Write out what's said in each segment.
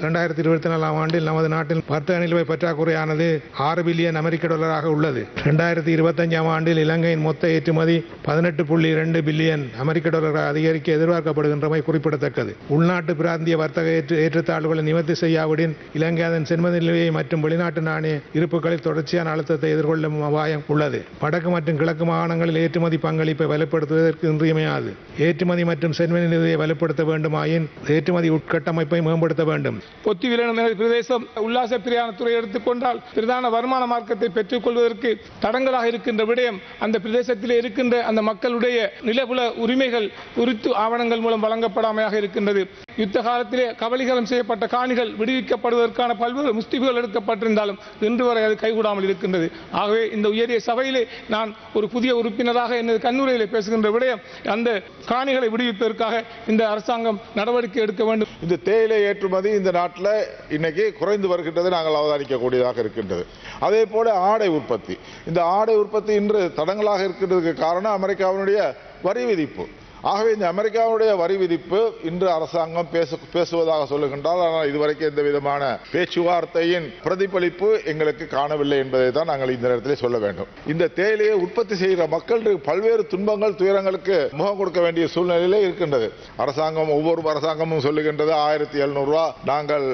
இரண்டாயிரத்தி இருபத்தி நாலாம் ஆண்டில் நமது நாட்டில் வர்த்தக நிலுவை பற்றாக்குறையானது ஆறு பில்லியன் அமெரிக்க டாலராக உள்ளது. இரண்டாயிரத்தி இருபத்தஞ்சாம் ஆண்டில் இலங்கையின் மொத்த ஏற்றுமதி பதினெட்டு புள்ளி இரண்டு பில்லியன் அமெரிக்க டாலராக அதிகரிக்க எதிர்பார்க்கப்படுகின்றமை குறிப்பிடத்தக்கது. உள்நாட்டு பிராந்திய வர்த்தக ஏற்று ஏற்றத்தாழ்வுகளை நிவர்த்தி செய்யாவிடின் இலங்கை அதன் செல்வந்த நிலையை மற்றும் வெளிநாட்டு நாணய இருப்புகளில் தொடர்ச்சியான அழுத்தத்தை எதிர்கொள்ளும் அபாயம் உள்ளது. வடக்கு மற்றும் கிழக்கு மாகாணங்களில் ஏற்றுமதி பங்களிப்பை வலுப்படுத்துவதற்கு இன்றியமையாது. ஏற்றுமதி மற்றும் சென்மதி நிலையை வலுப்படுத்த வேண்டுமாயின் ஏற்றுமதி உட்கட்டமைப்பை மேம்படுத்த வேண்டும். பொத்திவிலன பிரதேசம் உல்லாச பிரயாணத்துறை எடுத்துக்கொண்டால் பிரதான வருமான மார்க்கத்தை பெற்றுக் கொள்வதற்கு தடங்களாக இருக்கின்ற விடயம் அந்த பிரதேசத்தில் இருக்கின்ற அந்த மக்களுடைய நிலபுல உரிமைகள் குறித்து ஆவணங்கள் மூலம் வழங்கப்படாமையாக இருக்கின்றது. யுத்த காலத்திலே கபலீகரம் செய்யப்பட்ட காணிகள் விடுவிக்கப்படுவதற்கான பல்வேறு முஸ்திபுகள் எடுக்கப்பட்டிருந்தாலும் இன்று வரை அது கைகூடாமல் இருக்கின்றது. ஆகவே இந்த உயரிய சபையிலே நான் ஒரு புதிய உறுப்பினராக எனது கண்ணூரையிலே பேசுகின்ற விடயம் அந்த காணிகளை விடுவிப்பதற்காக இந்த அரசாங்கம் நடவடிக்கை எடுக்க வேண்டும். இந்த தேயிலை ஏற்றுமதி இந்த நாட்டில் இன்னைக்கு குறைந்து வருகின்றது நாங்கள் அவதானிக்கக்கூடியதாக இருக்கின்றது. அதே போல ஆடை உற்பத்தி. இந்த ஆடை உற்பத்தி இன்று தடங்களாக இருக்கின்றதுக்கு காரணம் அமெரிக்காவினுடைய வரி விதிப்பு. ஆகவே இந்த அமெரிக்காவுடைய வரி விதிப்பு இன்று அரசாங்கம் பேச பேசுவதாக சொல்லுகின்றால் ஆனால் இதுவரைக்கும் எந்த விதமான பேச்சுவார்த்தையின் பிரதிபலிப்பு எங்களுக்கு காணவில்லை என்பதை தான் நாங்கள் இந்த நேரத்தில் சொல்ல வேண்டும். இந்த தேயிலையை உற்பத்தி செய்கிற மக்கள் பல்வேறு துன்பங்கள் துயரங்களுக்கு முகம் கொடுக்க வேண்டிய சூழ்நிலையிலே இருக்கின்றது. அரசாங்கம் ஒவ்வொரு அரசாங்கமும் சொல்லுகின்றது ஆயிரத்தி எழுநூறுவா நாங்கள்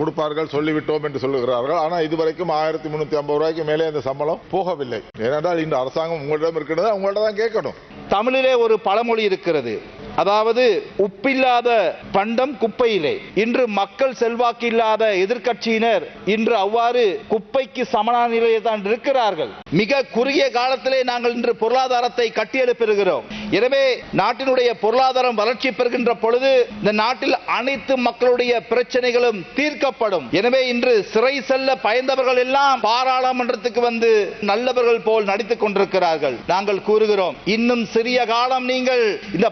கொடுப்பார்கள் சொல்லிவிட்டோம் என்று சொல்லுகிறார்கள். ஆனால் இதுவரைக்கும் ஆயிரத்தி முன்னூத்தி ஐம்பது ரூபாய்க்கு மேலே இந்த சம்பளம் போகவில்லை. ஏனென்றால் இந்த அரசாங்கம் உங்களிடம் இருக்கின்றது அவங்கள்ட்ட தான் கேட்கணும். தமிழிலே ஒரு பழமொழி இருக்கிறது. அதாவது உப்பில்லாத பண்டம் குப்பையிலே. இன்று மக்கள் செல்வாக்கு இல்லாத எதிர்க்கட்சியினர் இன்று அவ்வாறு குப்பைக்கு சமனான நிலையில் தான் இருக்கிறார்கள். மிக குறுகிய காலத்திலே நாங்கள் இன்று பொருளாதாரத்தை கட்டியெழுப்பிருக்கிறோம். எனவே நாட்டினுடைய பொருளாதாரம் வளர்ச்சி பெறுகின்ற பொழுது இந்த நாட்டில் அனைத்து மக்களுடைய பிரச்சனைகளும் தீர்க்கப்படும். எனவே இன்று சிறை செல்ல பயந்தவர்கள் எல்லாம் பாராளுமன்றத்துக்கு வந்து நல்லவர்கள் போல் நடித்துக் கொண்டிருக்கிறார்கள். நாங்கள் கூறுகிறோம் இன்னும் சிறிய காலம் நீங்கள் இந்த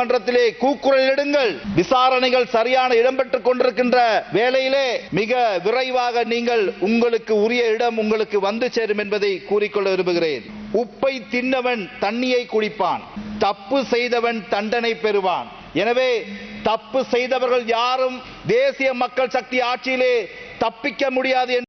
நாடாளுமன்றத்திலே கூக்குரல் இடுங்கள். விசாரணைகள் சரியான இடம்பெற்றுக் கொண்டிருக்கின்ற வேளையிலே மிக விரைவாக நீங்கள் உங்களுக்கு உரிய இடம் உங்களுக்கு வந்து சேரும் என்பதை கூறிக்கொள்ள விரும்புகிறேன். உப்பை தின்னவன் தண்ணியை குடிப்பான். தப்பு செய்தவன் தண்டனை பெறுவான். எனவே தப்பு செய்தவர்கள் யாரும் தேசிய மக்கள் சக்தி ஆட்சியிலே தப்பிக்க முடியாது என்று